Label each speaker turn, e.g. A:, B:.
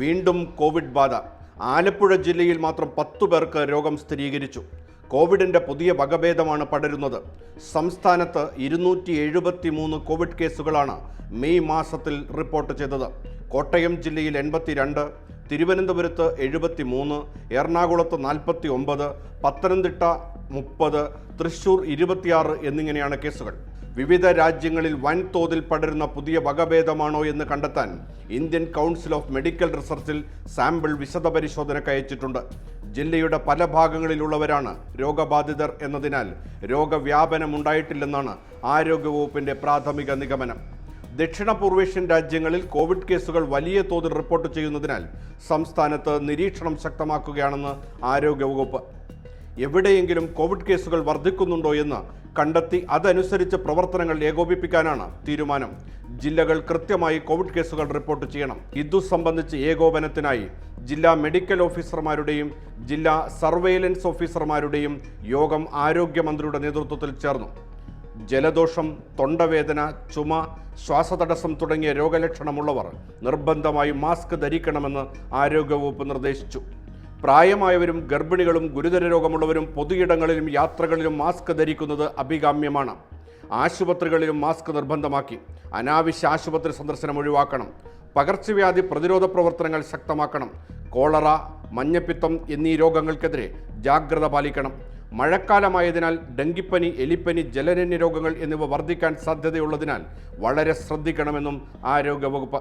A: വീണ്ടും കോവിഡ് ബാധ. ആലപ്പുഴ ജില്ലയിൽ മാത്രം പത്തു പേർക്ക് രോഗം സ്ഥിരീകരിച്ചു. കോവിഡിന്റെ പുതിയ വകഭേദമാണ് പടരുന്നത്. സംസ്ഥാനത്ത് ഇരുന്നൂറ്റി എഴുപത്തി മൂന്ന് കോവിഡ് കേസുകളാണ് മെയ് മാസത്തിൽ റിപ്പോർട്ട് ചെയ്തത്. കോട്ടയം ജില്ലയിൽ എൺപത്തിരണ്ട് തിരുവനന്തപുരത്ത് എഴുപത്തി മൂന്ന് എറണാകുളത്ത് നാൽപ്പത്തി ഒമ്പത് പത്തനംതിട്ട മുപ്പത് തൃശൂർ ഇരുപത്തിയാറ് എന്നിങ്ങനെയാണ് കേസുകൾ. വിവിധ രാജ്യങ്ങളിൽ വൻതോതിൽ പടരുന്ന പുതിയ വകഭേദമാണോ എന്ന് കണ്ടെത്താൻ ഇന്ത്യൻ കൗൺസിൽ ഓഫ് മെഡിക്കൽ റിസർച്ചിൽ സാമ്പിൾ വിശദ പരിശോധനയ്ക്ക് അയച്ചിട്ടുണ്ട്. ജില്ലയുടെ പല ഭാഗങ്ങളിലുള്ളവരാണ് രോഗബാധിതർ എന്നതിനാൽ രോഗവ്യാപനമുണ്ടായിട്ടില്ലെന്നാണ് ആരോഗ്യവകുപ്പിന്റെ പ്രാഥമിക നിഗമനം. ദക്ഷിണ പൂർവേഷ്യൻ രാജ്യങ്ങളിൽ കോവിഡ് കേസുകൾ വലിയ തോതിൽ റിപ്പോർട്ട് ചെയ്യുന്നതിനാൽ സംസ്ഥാനത്ത് നിരീക്ഷണം ശക്തമാക്കുകയാണെന്ന് ആരോഗ്യവകുപ്പ്. എവിടെയെങ്കിലും കോവിഡ് കേസുകൾ വർദ്ധിക്കുന്നുണ്ടോ എന്ന് കണ്ടെത്തി അതനുസരിച്ച് പ്രവർത്തനങ്ങൾ ഏകോപിപ്പിക്കാനാണ് തീരുമാനം. ജില്ലകൾ കൃത്യമായി കോവിഡ് കേസുകൾ റിപ്പോർട്ട് ചെയ്യണം. ഇതു സംബന്ധിച്ച് ഏകോപനത്തിനായി ജില്ലാ മെഡിക്കൽ ഓഫീസർമാരുടെയും ജില്ലാ സർവെയിലൻസ് ഓഫീസർമാരുടെയും യോഗം ആരോഗ്യമന്ത്രിയുടെ നേതൃത്വത്തിൽ ചേർന്നു. ജലദോഷം തൊണ്ടവേദന ചുമ ശ്വാസതടസ്സം തുടങ്ങിയ രോഗലക്ഷണമുള്ളവർ നിർബന്ധമായും മാസ്ക് ധരിക്കണമെന്ന് ആരോഗ്യവകുപ്പ് നിർദ്ദേശിച്ചു. പ്രായമായവരും ഗർഭിണികളും ഗുരുതര രോഗമുള്ളവരും പൊതുയിടങ്ങളിലും യാത്രകളിലും മാസ്ക് ധരിക്കുന്നത് അഭികാമ്യമാണ്. ആശുപത്രികളിലും മാസ്ക് നിർബന്ധമാക്കി. അനാവശ്യ ആശുപത്രി സന്ദർശനം ഒഴിവാക്കണം. പകർച്ചവ്യാധി പ്രതിരോധ പ്രവർത്തനങ്ങൾ ശക്തമാക്കണം. കോളറ മഞ്ഞപ്പിത്തം എന്നീ രോഗങ്ങൾക്കെതിരെ ജാഗ്രത പാലിക്കണം. മഴക്കാലമായതിനാൽ ഡെങ്കിപ്പനി എലിപ്പനി ജലജന്യ രോഗങ്ങൾ എന്നിവ വർദ്ധിക്കാൻ സാധ്യതയുള്ളതിനാൽ വളരെ ശ്രദ്ധിക്കണമെന്നും ആരോഗ്യവകുപ്പ്